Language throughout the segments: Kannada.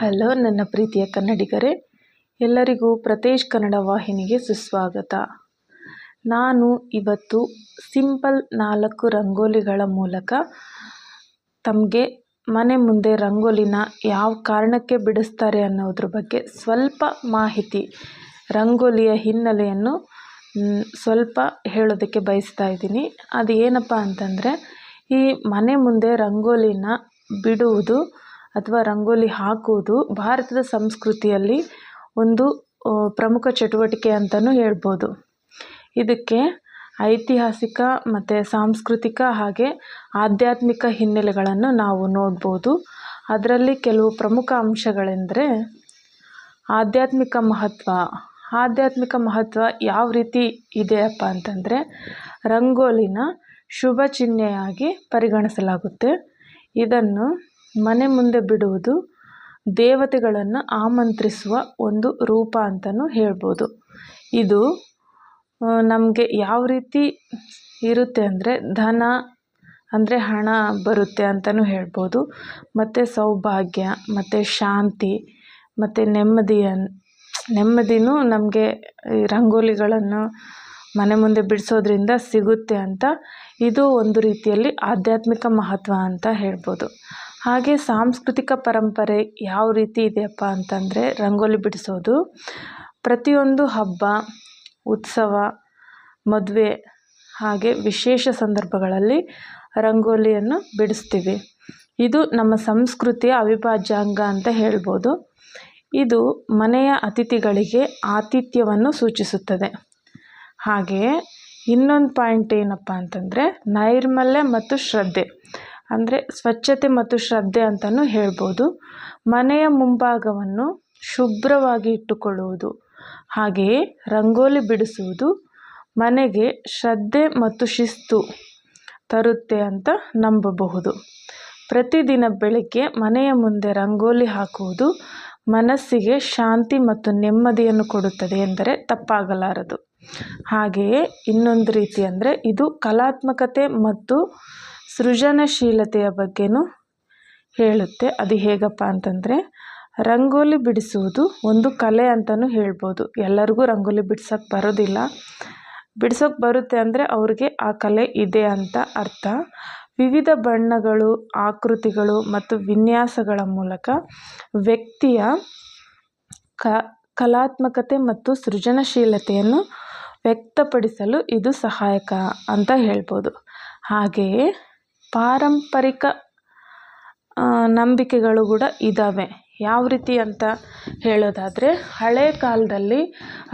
ಹಲೋ, ನನ್ನ ಪ್ರೀತಿಯ ಕನ್ನಡಿಗರೇ. ಎಲ್ಲರಿಗೂ ಪ್ರತೇಶ್ ಕನ್ನಡ ವಾಹಿನಿಗೆ ಸುಸ್ವಾಗತ. ನಾನು ಇವತ್ತು ಸಿಂಪಲ್ ನಾಲ್ಕು ರಂಗೋಲಿಗಳ ಮೂಲಕ ತಮಗೆ ಮನೆ ಮುಂದೆ ರಂಗೋಲಿನ ಯಾವ ಕಾರಣಕ್ಕೆ ಬಿಡಿಸ್ತಾರೆ ಅನ್ನೋದ್ರ ಬಗ್ಗೆ ಸ್ವಲ್ಪ ಮಾಹಿತಿ, ರಂಗೋಲಿಯ ಹಿನ್ನೆಲೆಯನ್ನು ಸ್ವಲ್ಪ ಹೇಳೋದಕ್ಕೆ ಬಯಸ್ತಾ ಇದ್ದೀನಿ. ಅದು ಏನಪ್ಪ ಅಂತಂದರೆ, ಈ ಮನೆ ಮುಂದೆ ರಂಗೋಲಿನ ಬಿಡುವುದು ಅಥವಾ ರಂಗೋಲಿ ಹಾಕುವುದು ಭಾರತದ ಸಂಸ್ಕೃತಿಯಲ್ಲಿ ಒಂದು ಪ್ರಮುಖ ಚಟುವಟಿಕೆ ಅಂತಲೂ ಹೇಳ್ಬೋದು. ಇದಕ್ಕೆ ಐತಿಹಾಸಿಕ ಮತ್ತು ಸಾಂಸ್ಕೃತಿಕ ಹಾಗೆ ಆಧ್ಯಾತ್ಮಿಕ ಹಿನ್ನೆಲೆಗಳನ್ನು ನಾವು ನೋಡ್ಬೋದು. ಅದರಲ್ಲಿ ಕೆಲವು ಪ್ರಮುಖ ಅಂಶಗಳೆಂದರೆ ಆಧ್ಯಾತ್ಮಿಕ ಮಹತ್ವ. ಆಧ್ಯಾತ್ಮಿಕ ಮಹತ್ವ ಯಾವ ರೀತಿ ಇದೆಯಪ್ಪ ಅಂತಂದರೆ ರಂಗೋಲಿನ ಶುಭ ಚಿಹ್ನೆಯಾಗಿ ಪರಿಗಣಿಸಲಾಗುತ್ತೆ. ಇದನ್ನು ಮನೆ ಮುಂದೆ ಬಿಡುವುದು ದೇವತೆಗಳನ್ನು ಆಮಂತ್ರಿಸುವ ಒಂದು ರೂಪ ಅಂತಲೂ ಹೇಳ್ಬೋದು. ಇದು ನಮಗೆ ಯಾವ ರೀತಿ ಇರುತ್ತೆ ಅಂದರೆ ಧನ ಅಂದರೆ ಹಣ ಬರುತ್ತೆ ಅಂತಲೂ ಹೇಳ್ಬೋದು. ಮತ್ತು ಸೌಭಾಗ್ಯ, ಮತ್ತು ಶಾಂತಿ, ಮತ್ತು ನೆಮ್ಮದಿಯ ನೆಮ್ಮದಿನೂ ನಮಗೆ ರಂಗೋಲಿಗಳನ್ನು ಮನೆ ಮುಂದೆ ಬಿಡಿಸೋದ್ರಿಂದ ಸಿಗುತ್ತೆ ಅಂತ ಇದು ಒಂದು ರೀತಿಯಲ್ಲಿ ಆಧ್ಯಾತ್ಮಿಕ ಮಹತ್ವ ಅಂತ ಹೇಳ್ಬೋದು. ಹಾಗೆ ಸಾಂಸ್ಕೃತಿಕ ಪರಂಪರೆ ಯಾವ ರೀತಿ ಇದೆಯಪ್ಪ ಅಂತಂದರೆ ರಂಗೋಲಿ ಬಿಡಿಸೋದು. ಪ್ರತಿಯೊಂದು ಹಬ್ಬ, ಉತ್ಸವ, ಮದುವೆ ಹಾಗೆ ವಿಶೇಷ ಸಂದರ್ಭಗಳಲ್ಲಿ ರಂಗೋಲಿಯನ್ನು ಬಿಡಿಸ್ತೀವಿ. ಇದು ನಮ್ಮ ಸಂಸ್ಕೃತಿಯ ಅವಿಭಾಜ್ಯ ಅಂಗ ಅಂತ ಹೇಳ್ಬೋದು. ಇದು ಮನೆಯ ಅತಿಥಿಗಳಿಗೆ ಆತಿಥ್ಯವನ್ನು ಸೂಚಿಸುತ್ತದೆ. ಹಾಗೆಯೇ ಇನ್ನೊಂದು ಪಾಯಿಂಟ್ ಏನಪ್ಪ ಅಂತಂದರೆ ನೈರ್ಮಲ್ಯ ಮತ್ತು ಶ್ರದ್ಧೆ. ಅಂದರೆ ಸ್ವಚ್ಛತೆ ಮತ್ತು ಶ್ರದ್ಧೆ ಅಂತಲೂ ಹೇಳ್ಬೋದು. ಮನೆಯ ಮುಂಭಾಗವನ್ನು ಶುಭ್ರವಾಗಿ ಇಟ್ಟುಕೊಳ್ಳುವುದು, ಹಾಗೆಯೇ ರಂಗೋಲಿ ಬಿಡಿಸುವುದು, ಮನೆಗೆ ಶ್ರದ್ಧೆ ಮತ್ತು ಶಿಸ್ತು ತರುತ್ತೆ ಅಂತ ನಂಬಬಹುದು. ಪ್ರತಿದಿನ ಬೆಳಗ್ಗೆ ಮನೆಯ ಮುಂದೆ ರಂಗೋಲಿ ಹಾಕುವುದು ಮನಸ್ಸಿಗೆ ಶಾಂತಿ ಮತ್ತು ನೆಮ್ಮದಿಯನ್ನು ಕೊಡುತ್ತದೆ ಎಂದರೆ ತಪ್ಪಾಗಲಾರದು. ಹಾಗೆಯೇ ಇನ್ನೊಂದು ರೀತಿ ಅಂದರೆ ಇದು ಕಲಾತ್ಮಕತೆ ಮತ್ತು ಸೃಜನಶೀಲತೆಯ ಬಗ್ಗೆಯೂ ಹೇಳುತ್ತೆ. ಅದು ಹೇಗಪ್ಪ ಅಂತಂದರೆ, ರಂಗೋಲಿ ಬಿಡಿಸುವುದು ಒಂದು ಕಲೆ ಅಂತಲೂ ಹೇಳ್ಬೋದು. ಎಲ್ಲರಿಗೂ ರಂಗೋಲಿ ಬಿಡ್ಸೋಕ್ಕೆ ಬರೋದಿಲ್ಲ. ಬಿಡ್ಸೋಕ್ಕೆ ಬರುತ್ತೆ ಅಂದರೆ ಅವ್ರಿಗೆ ಆ ಕಲೆ ಇದೆ ಅಂತ ಅರ್ಥ. ವಿವಿಧ ಬಣ್ಣಗಳು, ಆಕೃತಿಗಳು ಮತ್ತು ವಿನ್ಯಾಸಗಳ ಮೂಲಕ ವ್ಯಕ್ತಿಯ ಕ, ಕಲಾತ್ಮಕತೆ ಮತ್ತು ಸೃಜನಶೀಲತೆಯನ್ನು ವ್ಯಕ್ತಪಡಿಸಲು ಇದು ಸಹಾಯಕ ಅಂತ ಹೇಳ್ಬೋದು. ಹಾಗೆಯೇ ಪಾರಂಪರಿಕ ನಂಬಿಕೆಗಳು ಕೂಡ ಇದ್ದಾವೆ ಯಾವ ರೀತಿ ಅಂತ ಹೇಳೋದಾದರೆ, ಹಳೆ ಕಾಲದಲ್ಲಿ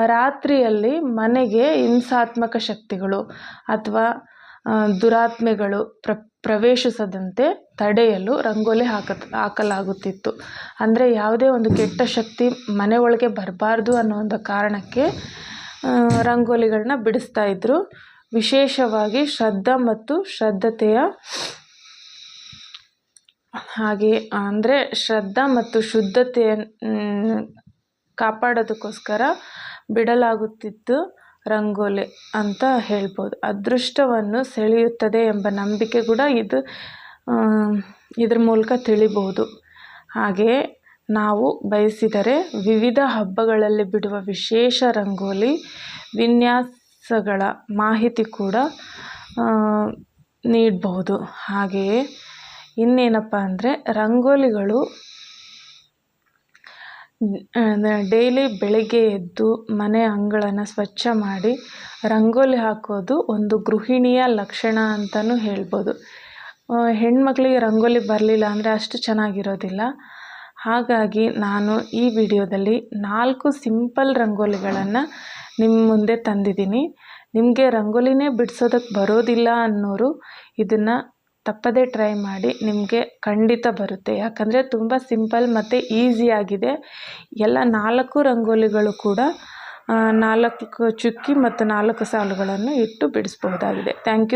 ರಾತ್ರಿಯಲ್ಲಿ ಮನೆಗೆ ಹಿಂಸಾತ್ಮಕ ಶಕ್ತಿಗಳು ಅಥವಾ ದುರಾತ್ಮೆಗಳು ಪ್ರ, ಪ್ರವೇಶಿಸದಂತೆ ತಡೆಯಲು ರಂಗೋಲಿ ಹಾಕ ಹಾಕಲಾಗುತ್ತಿತ್ತು. ಅಂದರೆ ಯಾವುದೇ ಒಂದು ಕೆಟ್ಟ ಶಕ್ತಿ ಮನೆ ಒಳಗೆ ಬರಬಾರ್ದು ಅನ್ನೋ ಒಂದು ಕಾರಣಕ್ಕೆ ರಂಗೋಲಿಗಳನ್ನ ಬಿಡಿಸ್ತಾ ಇದ್ದರು ವಿಶೇಷವಾಗಿ ಶ್ರದ್ಧಾ ಮತ್ತು ಶ್ರದ್ಧತೆಯ ಹಾಗೆ, ಅಂದರೆ ಶ್ರದ್ಧಾ ಮತ್ತು ಶುದ್ಧತೆಯನ್ನು ಕಾಪಾಡೋದಕ್ಕೋಸ್ಕರ ಬಿಡಲಾಗುತ್ತಿತ್ತು ರಂಗೋಲಿ ಅಂತ ಹೇಳ್ಬೋದು. ಅದೃಷ್ಟವನ್ನು ಸೆಳೆಯುತ್ತದೆ ಎಂಬ ನಂಬಿಕೆ ಕೂಡ ಇದು ಇದ್ರ ಮೂಲಕ ತಿಳಿಬಹುದು. ಹಾಗೆಯೇ ನಾವು ಬಯಸಿದರೆ ವಿವಿಧ ಹಬ್ಬಗಳಲ್ಲಿ ಬಿಡುವ ವಿಶೇಷ ರಂಗೋಲಿ ವಿನ್ಯಾಸಗಳ ಮಾಹಿತಿ ಕೂಡ ನೀಡಬಹುದು. ಹಾಗೆಯೇ ಇನ್ನೇನಪ್ಪ ಅಂದರೆ ರಂಗೋಲಿಗಳು ಡೈಲಿ ಬೆಳಗ್ಗೆ ಎದ್ದು ಮನೆ ಅಂಗಳನ ಸ್ವಚ್ಛ ಮಾಡಿ ರಂಗೋಲಿ ಹಾಕೋದು ಒಂದು ಗೃಹಿಣಿಯ ಲಕ್ಷಣ ಅಂತಲೂ ಹೇಳ್ಬೋದು. ಹೆಣ್ಮಕ್ಳಿಗೆ ರಂಗೋಲಿ ಬರಲಿಲ್ಲ ಅಂದರೆ ಅಷ್ಟು ಚೆನ್ನಾಗಿರೋದಿಲ್ಲ. ಹಾಗಾಗಿ ನಾನು ಈ ವಿಡಿಯೋದಲ್ಲಿ ನಾಲ್ಕು ಸಿಂಪಲ್ ರಂಗೋಲಿಗಳನ್ನು ನಿಮ್ಮ ಮುಂದೆ ತಂದಿದ್ದೀನಿ. ನಿಮಗೆ ರಂಗೋಲಿನೇ ಬಿಡ್ಸೋದಕ್ಕೆ ಬರೋದಿಲ್ಲ ಅನ್ನೋರು ಇದನ್ನು ತಪ್ಪದೇ ಟ್ರೈ ಮಾಡಿ ನಿಮಗೆ ಖಂಡಿತ ಬರುತ್ತೆ. ಯಾಕಂದರೆ ತುಂಬ ಸಿಂಪಲ್ ಮತ್ತು ಈಸಿಯಾಗಿದೆ ಎಲ್ಲ ನಾಲ್ಕು ರಂಗೋಲಿಗಳು ಕೂಡ ನಾಲ್ಕು ಚುಕ್ಕಿ ಮತ್ತು ನಾಲ್ಕು ಸಾಲುಗಳನ್ನು ಇಟ್ಟು ಬಿಡಿಸ್ಬೋದಾಗಿದೆ ಥ್ಯಾಂಕ್ ಯು